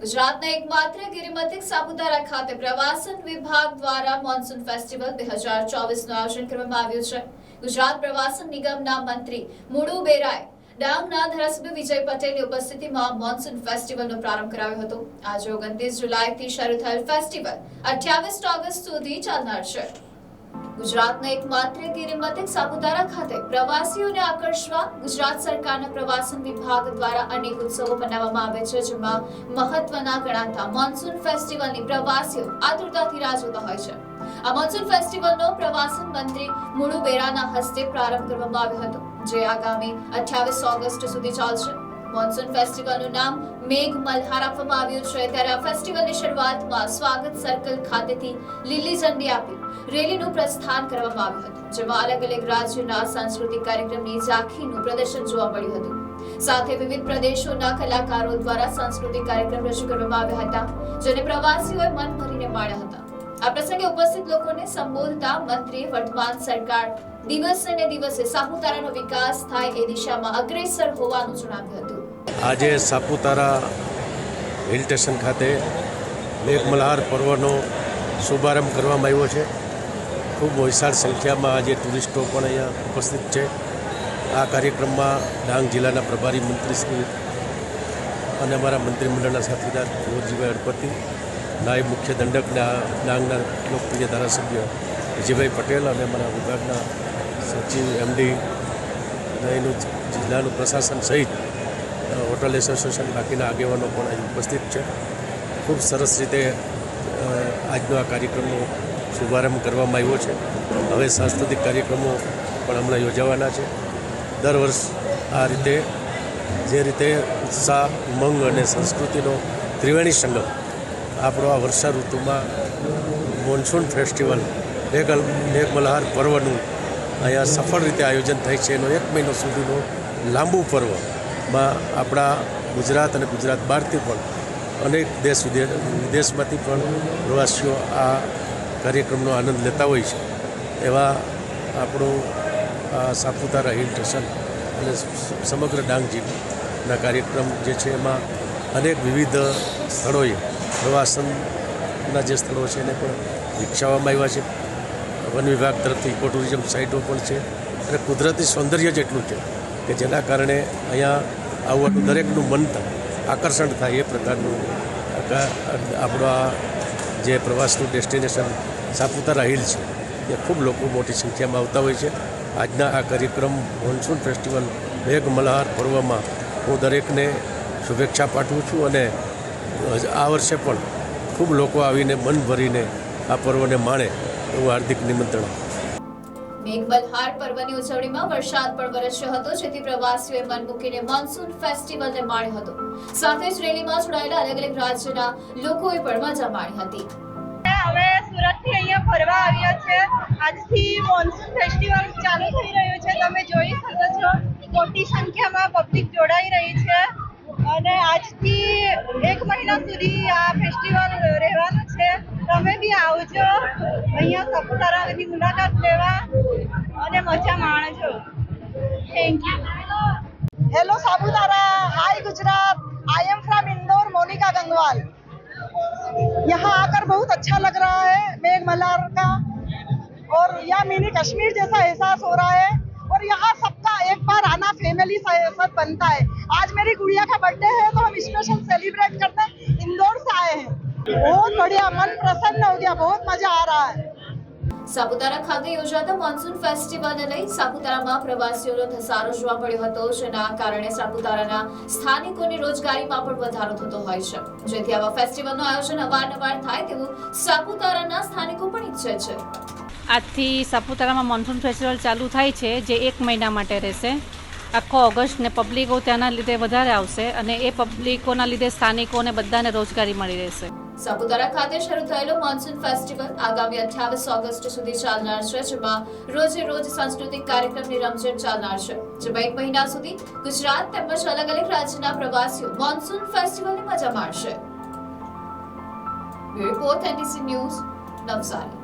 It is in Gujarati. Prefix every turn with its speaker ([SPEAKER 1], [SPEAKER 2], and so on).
[SPEAKER 1] ગુજરાતના એકમાત્ર ગિરિમથક સાપુતારા ખાતે પ્રવાસન વિભાગ દ્વારા મોન્સૂન ફેસ્ટિવલ બે હજાર ચોવીસનું આયોજન કરવામાં આવ્યું છે. ગુજરાત પ્રવાસન નિગમના મંત્રી મુડુ બેરાએ ડાંગના ધારાસભ્ય વિજય પટેલની ઉપસ્થિતિમાં મોન્સૂન ફેસ્ટિવલનો પ્રારંભ કરાવ્યો હતો. આજે ઓગણત્રીસ જુલાઈથી શરૂ થયેલ ફેસ્ટિવલ અઠ્યાવીસ ઓગસ્ટ સુધી ચાલનાર છે. ગુજરાતના એકમાત્ર ગિરિમથક સાપુતારા ખાતે પ્રવાસીઓને આકર્ષવા ગુજરાત સરકારના પ્રવાસન વિભાગ દ્વારા અનેક ઉત્સવો મનાવવામાં આવે છે, જેમાં મહત્વના ગણાતા મોન્સૂન ફેસ્ટિવલની પ્રવાસીઓ આતુરતાથી રાહ જોતા હોય છે. આ મોન્સૂન ફેસ્ટિવલનો પ્રવાસન મંત્રી મુળુ બેરાના હસ્તે પ્રારંભ કરવામાં આવ્યો હતો, જે આગામી અઠ્યાવીસ ઓગસ્ટ સુધી ચાલશે. મોન્સૂન ફેસ્ટિવલનું નામ મેઘ મલ્હાર આપવામાં આવ્યું છે. ત્યારે આ ફેસ્ટિવલની શરૂઆતમાં સ્વાગત સર્કલ ખાતેથી લીલી ઝંડી આપી રેલીનું પ્રસ્થાન કરવામાં આવ્યું હતું, જેમાં અલગ અલગ રાજ્યોના સાંસ્કૃતિક કાર્યક્રમની ઝાંખીનું પ્રદર્શન જોવા મળ્યું હતું. સાથે વિવિધ પ્રદેશોના કલાકારો દ્વારા સાંસ્કૃતિક કાર્યક્રમ રજૂ કરવામાં આવ્યા હતા, જેને પ્રવાસીઓએ મન ભરીને માણ્યા હતા. આ પ્રસંગે ઉપસ્થિત લોકોને સંબોધતા મંત્રીએ વર્તમાન સરકાર દિવસે ને દિવસે સાપુતારાનો વિકાસ થાય એ દિશામાં અગ્રેસર હોવાનું જણાવ્યું હતું.
[SPEAKER 2] આજે સાપુતારા હિલ સ્ટેશન ખાતે મેઘમલ્હાર પર્વનો શુભારંભ કરવામાં આવ્યો છે. ખૂબ વિશાળ સંખ્યામાં આજે ટુરિસ્ટો પણ અહીંયા ઉપસ્થિત છે. આ કાર્યક્રમમાં ડાંગ જિલ્લાના પ્રભારી મંત્રી શ્રી અને અમારા મંત્રીમંડળના સાથીદાર કુંવરજીભાઈ અડપતિ નાયબ મુખ્ય દંડકના ડાંગના લોકપ્રિય ધારાસભ્ય વિજયભાઈ પટેલ અને અમારા વિભાગના સચિવ એમડી અને એનું જિલ્લાનું પ્રશાસન સહિત હોટલ એસોસિએશન બાકીના આગેવાનો પણ અહીં ઉપસ્થિત છે. ખૂબ સરસ રીતે આજનો આ કાર્યક્રમનો શુભારંભ કરવામાં આવ્યો છે. હવે સાંસ્કૃતિક કાર્યક્રમો પણ હમણાં યોજાવાના છે. દર વર્ષ આ રીતે, જે રીતે ઉત્સાહ, ઉમંગ અને સંસ્કૃતિનો ત્રિવેણી સંગમ આપણો આ વર્ષા ઋતુમાં મોન્સૂન ફેસ્ટિવલ મેઘ મેઘમલ્હાર પર્વનું અહીંયા સફળ રીતે આયોજન થાય છે. એનો એક મહિનો સુધીનો લાંબુ પર્વમાં આપણા ગુજરાત અને ગુજરાત બહારથી પણ અનેક દેશ વિદેશ વિદેશમાંથી પણ પ્રવાસીઓ આ કાર્યક્રમનો આનંદ લેતા હોય છે. એવા આપણું આ સાપુતારા હિલ સ્ટેશન અને સમગ્ર ડાંગ જિલ્લાના કાર્યક્રમ જે છે એમાં અનેક વિવિધ સ્થળોએ પ્રવાસનના જે સ્થળો છે એને પણ વિકસાવવામાં આવ્યા છે. વન વિભાગ તરફથી ઇકો ટુરિઝમ સાઇટો પણ છે અને કુદરતી સૌંદર્ય જેટલું છે કે જેના કારણે અહીંયા આવવાનું દરેકનું મન આકર્ષણ થાય એ પ્રકારનું આપણો આ જે પ્રવાસનું ડેસ્ટિનેશન સાપુતારા હિલ છે એ ખૂબ લોકો મોટી સંખ્યામાં આવતા હોય છે. આજના આ કાર્યક્રમ મોન્સૂન ફેસ્ટિવલ મેઘ મલ્હાર પર્વમાં હું દરેકને શુભેચ્છા પાઠવું છું અને આ વર્ષે પણ ખૂબ લોકો આવીને મન ભરીને આ પર્વને માણે એવું હાર્દિક નિમંત્રણ.
[SPEAKER 1] મેઘબલહાર પર્વની ઉજવણીમાં વરસાદ પણ વરસ્યો હતો જેથી પ્રવાસીઓએ મન મૂકીને મોન્સૂન ફેસ્ટિવલને માણ્યો હતો. સાથે જ રેલીમાં જોડાયેલા અલગ અલગ રાજ્યના લોકોએ પણ મજા માણી હતી.
[SPEAKER 3] અમે સુરતથી આજથી એક મહિના સુધી આ ફેસ્ટિવલ રહેવાનું છે તમે બી આવજો અહીંયા સાપુતારાની મુલાકાત લેવા અને મજા માણજો thank you hello Saputara hi Gujarat I am from Indore Monika Gangwal यहाँ आकर बहुत अच्छा लग रहा है मेघ मल्हार का और यह मिनी कश्मीर जैसा एहसास हो रहा है और यहाँ सबका एक बार आना फैमिली साथ बनता है आज मेरी गुड़िया का बर्थडे है तो हम स्पेशल सेलिब्रेट करते हैं इंदौर से आए हैं बहुत बढ़िया मन प्रसन्न हो गया बहुत मजा आ रहा है
[SPEAKER 1] સાપુતારા ખાતે યોજાતા મોન્સૂન ફેસ્ટિવલને લઈ સાપુતારામાં પ્રવાસીઓનો ધસારો જોવા મળ્યો હતો જેના કારણે સાપુતારાના સ્થાનિકોની રોજગારીમાં પણ વધારો થતો હોય છે જેથી આવા ફેસ્ટિવલનું આયોજન અવારનવાર થાય તેવું સાપુતારાના સ્થાનિકો પણ ઈચ્છે છે
[SPEAKER 4] આજથી સાપુતારામાં મોન્સૂન ફેસ્ટિવલ ચાલુ થાય છે, જે એક મહિના માટે રહેશે. આખો ઓગસ્ટ ને પબ્લિકો ત્યાંના લીધે વધારે આવશે અને એ પબ્લિકોના લીધે સ્થાનિકોને બધાને રોજગારી મળી રહેશે.
[SPEAKER 1] સાપુતારા ખાતે શરૂ થયેલો મોન્સૂન ફેસ્ટિવલ આગામી અઠ્યાવીસ ઓગસ્ટ સુધી ચાલનાર છે, જેમાં રોજે રોજ સાંસ્કૃતિક કાર્યક્રમની રમઝટ ચાલનાર છે, જેમાં એક મહિના સુધી ગુજરાત તેમજ અલગ અલગ રાજ્યના પ્રવાસીઓ મોન્સૂન ફેસ્ટિવલની મજા માણશે. Report NDC news Navsari.